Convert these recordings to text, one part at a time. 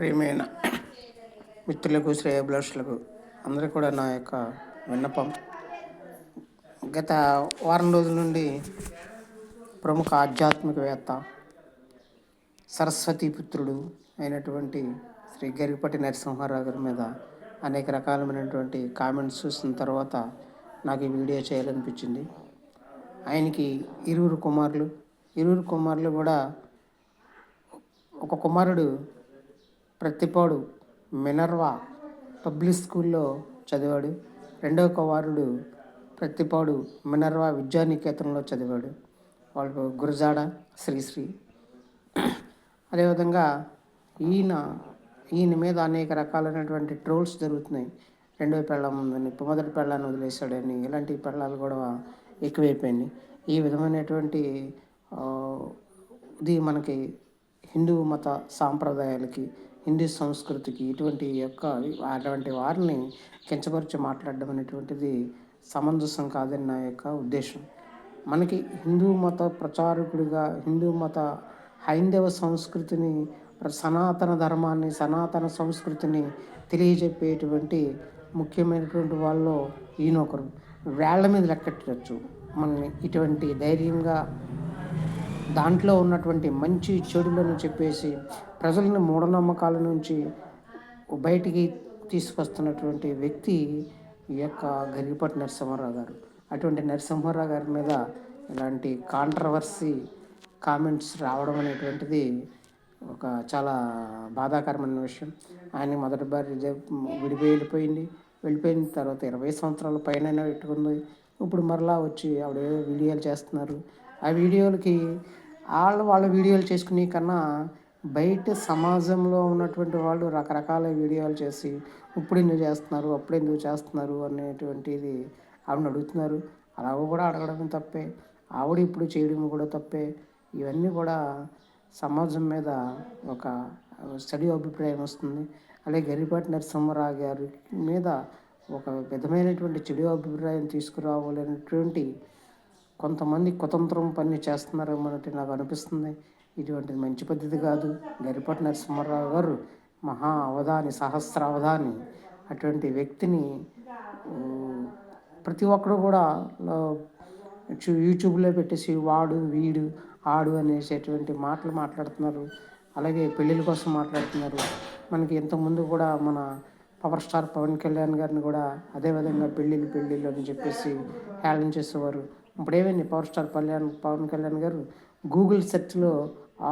ప్రియమైన మిత్రులకు శ్రేయభిలాషులకు అందరికీ కూడా నా యొక్క విన్నపం. గత వారం రోజుల నుండి ప్రముఖ ఆధ్యాత్మికవేత్త సరస్వతి పుత్రుడు అయినటువంటి శ్రీ గరిపటి నరసింహారావు గారి మీద అనేక రకాలమైనటువంటి కామెంట్స్ చూసిన తర్వాత నాకు ఈ వీడియో చేయాలనిపించింది. ఆయనకి ఇరువురు కుమారులు. ఇరువురు కుమారులు కూడా ఒక కుమారుడు ప్రతిపాడు మినర్వా పబ్లిక్ స్కూల్లో చదివాడు. రెండవ కుమారుడు ప్రతిపాడు మినర్వా విద్యానికేతనంలో చదివాడు. వాళ్ళు గురజాడ శ్రీశ్రీ. అదేవిధంగా ఈయన ఈయన మీద అనేక రకాలైనటువంటి ట్రోల్స్ జరుగుతున్నాయి. రెండో పెళ్ళం ఉందని మొదటి పెళ్ళాన్ని వదిలేశాడని ఇలాంటి పెళ్ళాలు కూడా ఎక్కువైపోయినాయి. ఈ విధమైనటువంటి ఇది మనకి హిందూ మత సాంప్రదాయాలకి హిందూ సంస్కృతికి ఇటువంటి యొక్క అటువంటి వారిని కించపరిచి మాట్లాడడం అనేటువంటిది సమంజసం కాదని నా యొక్క ఉద్దేశం. మనకి హిందూ మత ప్రచారకుడిగా హిందూ మత హైందవ సంస్కృతిని సనాతన ధర్మాన్ని సనాతన సంస్కృతిని తెలియజెప్పేటువంటి ముఖ్యమైనటువంటి వాళ్ళు ఈయనొకరు. వేళ్ళ మీద లెక్కట్టచ్చు. మనల్ని ఇటువంటి ధైర్యంగా దాంట్లో ఉన్నటువంటి మంచి చెడులను చెప్పేసి ప్రజలను మూఢనమ్మకాల నుంచి బయటికి తీసుకొస్తున్నటువంటి వ్యక్తి ఈ యొక్క గరిపటి నరసింహారావు గారు. అటువంటి నరసింహారావు గారి మీద ఇలాంటి కాంట్రవర్సీ కామెంట్స్ రావడం అనేటువంటిది ఒక చాలా బాధాకరమైన విషయం. ఆయన మొదటి భార్య విడిపోయి వెళ్ళిపోయింది వెళ్ళిపోయిన తర్వాత ఇరవై సంవత్సరాల పైన పెట్టుకుంది. ఇప్పుడు మరలా వచ్చి ఆవిడ వీడియోలు చేస్తున్నారు. ఆ వీడియోలకి వాళ్ళు వాళ్ళ వీడియోలు చేసుకునే కన్నా బయట సమాజంలో ఉన్నటువంటి వాళ్ళు రకరకాల వీడియోలు చేసి ఇప్పుడు ఎందుకు చేస్తున్నారు? అప్పుడు ఎందుకు చేస్తున్నారు? అనేటువంటిది ఆవిడని అడుగుతున్నారు. అలా కూడా అడగడం తప్పే. ఆవిడ ఇప్పుడు చేయడం కూడా తప్పే. ఇవన్నీ కూడా సమాజం మీద ఒక స్టడీ అభిప్రాయం వస్తుంది. అలాగే గరిపాటి నరసింహరావు గారి మీద ఒక విధమైనటువంటి చెడు అభిప్రాయం తీసుకురావాలనేటువంటి కొంతమంది కుతంత్రం పని చేస్తున్నారేమో అన్నట్టు నాకు అనిపిస్తుంది. ఇటువంటిది మంచి పద్ధతి కాదు. గరిపటి నరసింహారావు గారు మహా అవధాని సహస్ర అవధాని అటువంటి వ్యక్తిని ప్రతి ఒక్కరు కూడా యూట్యూబ్లో పెట్టేసి వాడు వీడు ఆడు అనేసేటువంటి మాటలు మాట్లాడుతున్నారు. అలాగే పెళ్ళిళ్ళ కోసం మాట్లాడుతున్నారు. మనకి ఇంతకుముందు కూడా మన పవర్ స్టార్ పవన్ కళ్యాణ్ గారిని కూడా అదేవిధంగా పెళ్ళిళ్ళు పెళ్ళిళ్ళు అని చెప్పేసి హేళన చేసేవారు. ఇప్పుడు ఏమైంది power star Kalyan Pavan Kalyan garu? Google సెర్చ్లో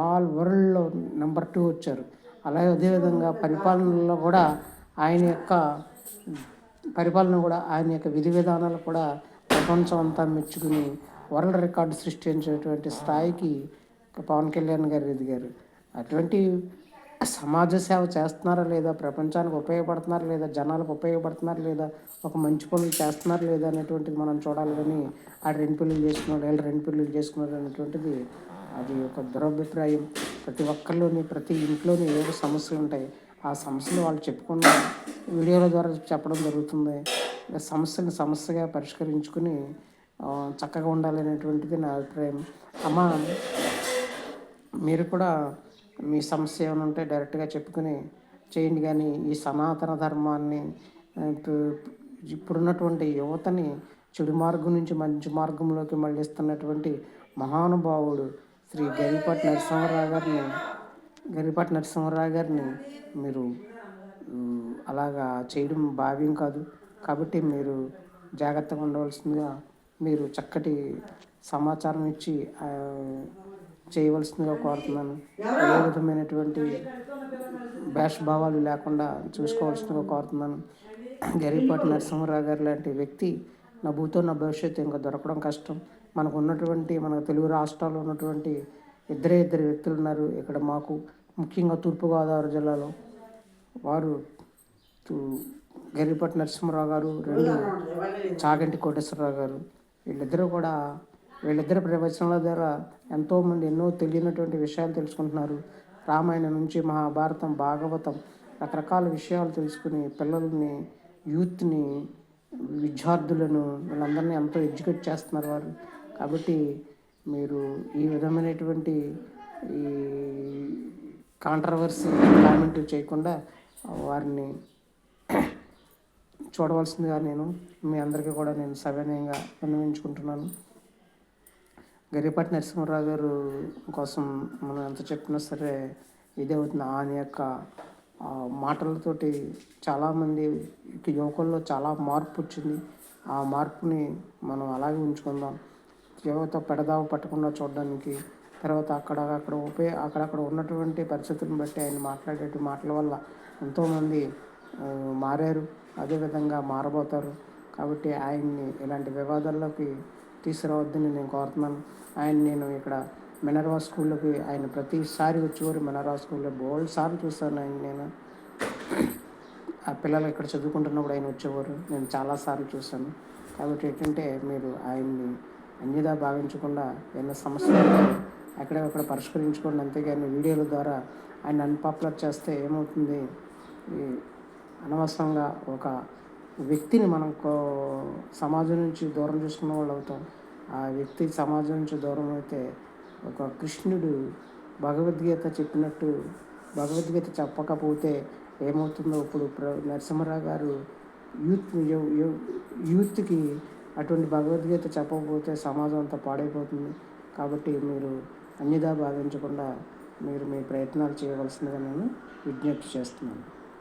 all వరల్డ్లో నెంబర్ టూ వచ్చారు. అలాగే అదేవిధంగా పరిపాలనలో కూడా ఆయన యొక్క పరిపాలన కూడా ఆయన యొక్క విధి విధానాలు కూడా ప్రపంచం అంతా మెచ్చుకుని వరల్డ్ రికార్డు సృష్టించేటువంటి స్థాయికి పవన్ కళ్యాణ్ గారు ఎదిగారు. అటువంటి సమాజ సేవ చేస్తున్నారా లేదా? ప్రపంచానికి ఉపయోగపడుతున్నారా లేదా? జనాలకు ఉపయోగపడుతున్నారా లేదా? ఒక మంచి పనులు చేస్తున్నారా లేదా అనేటువంటిది మనం చూడాలి కానీ ఆ రెండు పెళ్ళిళ్ళు చేసుకున్నాడు వీళ్ళు రెండు పెళ్ళిళ్ళు చేసుకున్నాడు అనేటువంటిది అది ఒక దురభిప్రాయం. ప్రతి ఒక్కరిలోని ప్రతి ఇంట్లోని ఏవో సమస్యలు ఉంటాయి. ఆ సమస్యలు వాళ్ళు చెప్పుకున్న వీడియోల ద్వారా చెప్పడం జరుగుతుంది. సమస్యను సమస్యగా పరిష్కరించుకుని చక్కగా ఉండాలి అనేటువంటిది నా అభిప్రాయం. అమ్మ మీరు కూడా మీ సమస్య ఏమైనా ఉంటే డైరెక్ట్గా చెప్పుకుని చేయండి. కానీ ఈ సనాతన ధర్మాన్ని ఇప్పుడున్నటువంటి యువతని చెడు మార్గం నుంచి మంచి మార్గంలోకి మళ్ళిస్తున్నటువంటి మహానుభావుడు శ్రీ గరిపాటి నరసింహారావు గారిని గరిపాటి నరసింహారావు గారిని మీరు అలాగా చేయడం భావ్యం కాదు. కాబట్టి మీరు జాగ్రత్తగా ఉండవలసిందిగా మీరు చక్కటి సమాచారం ఇచ్చి చేయవలసిందిగా కోరుతున్నాను. ఏ విధమైనటువంటి భావాలు లేకుండా చూసుకోవాల్సిందిగా కోరుతున్నాను. గరిపాటి నరసింహరావు గారు లాంటి వ్యక్తి నా భూతో నా భవిష్యత్తు ఇంకా దొరకడం కష్టం. మనకు ఉన్నటువంటి మన తెలుగు రాష్ట్రాల్లో ఉన్నటువంటి ఇద్దరే ఇద్దరు వ్యక్తులు ఉన్నారు. ఇక్కడ మాకు ముఖ్యంగా తూర్పుగోదావరి జిల్లాలో వారు తు- గరిపటి నరసింహరావు గారు రెండు చాగంటి కోటేశ్వరరావు గారు వీళ్ళిద్దరూ కూడా వీళ్ళిద్దరి ప్రవచనాల ద్వారా ఎంతోమంది ఎన్నో తెలియనటువంటి విషయాలు తెలుసుకుంటున్నారు. రామాయణం నుంచి మహాభారతం భాగవతం రకరకాల విషయాలు తెలుసుకుని పిల్లల్ని యూత్ని విద్యార్థులను వీళ్ళందరినీ ఎంతో ఎడ్యుకేట్ చేస్తున్నారు వారు కాబట్టి మీరు ఈ విధమైనటువంటి ఈ కాంట్రవర్సీ కామెంట్ చేయకుండా వారిని చూడవలసిందిగా నేను మీ అందరికీ కూడా నేను సవినయంగా విన్నవించుకుంటున్నాను. గరిపాటి నరసింహరావు గారు కోసం మనం ఎంత చెప్పినా సరే ఇదే అవుతుంది. ఆయన యొక్క మాటలతోటి చాలామంది యువకుల్లో చాలా మార్పు వచ్చింది. ఆ మార్పుని మనం అలాగే ఉంచుకుందాం. యువత పెడదావ పట్టకుండా చూడడానికి తర్వాత అక్కడ అక్కడ ఉపయోగ అక్కడక్కడ ఉన్నటువంటి పరిస్థితులను బట్టి ఆయన మాట్లాడే మాటల వల్ల ఎంతోమంది మారారు. అదేవిధంగా మారబోతారు. కాబట్టి ఆయన్ని ఇలాంటి వివాదాల్లోకి తీసుకురావద్దని నేను కోరుతున్నాను. ఆయన నేను ఇక్కడ మినర్వా స్కూల్లోకి ఆయన ప్రతిసారి వచ్చేవారు మినర్వా స్కూల్లో బోల్డ్ సార్లు చూస్తాను ఆయన నేను. ఆ పిల్లలు ఇక్కడ చదువుకుంటున్నప్పుడు ఆయన వచ్చేవారు. నేను చాలాసార్లు చూశాను. కాబట్టి ఏంటంటే మీరు ఆయన్ని అన్యదా భావించకుండా ఎన్నో సమస్యలు ఉంటాయి అక్కడక్కడ పరిష్కరించుకోండి. అంతేగాని వీడియోల ద్వారా ఆయన అన్పాపులర్ చేస్తే ఏమవుతుంది? అనవసరంగా ఒక వ్యక్తిని మనం కో- సమాజం నుంచి దూరం చేసుకున్న వాళ్ళు అవుతాం. ఆ వ్యక్తి సమాజం నుంచి దూరం అయితే ఒక కృష్ణుడు భగవద్గీత చెప్పినట్టు భగవద్గీత చెప్పకపోతే ఏమవుతుందో ఇప్పుడు ప్ర నరసింహరావు గారు యూత్ యూత్కి అటువంటి భగవద్గీత చెప్పకపోతే సమాజం అంతా పాడైపోతుంది. కాబట్టి మీరు అన్యదా భావించకుండా మీరు మీ ప్రయత్నాలు చేయవలసిందిగా నేను విజ్ఞప్తి చేస్తున్నాను.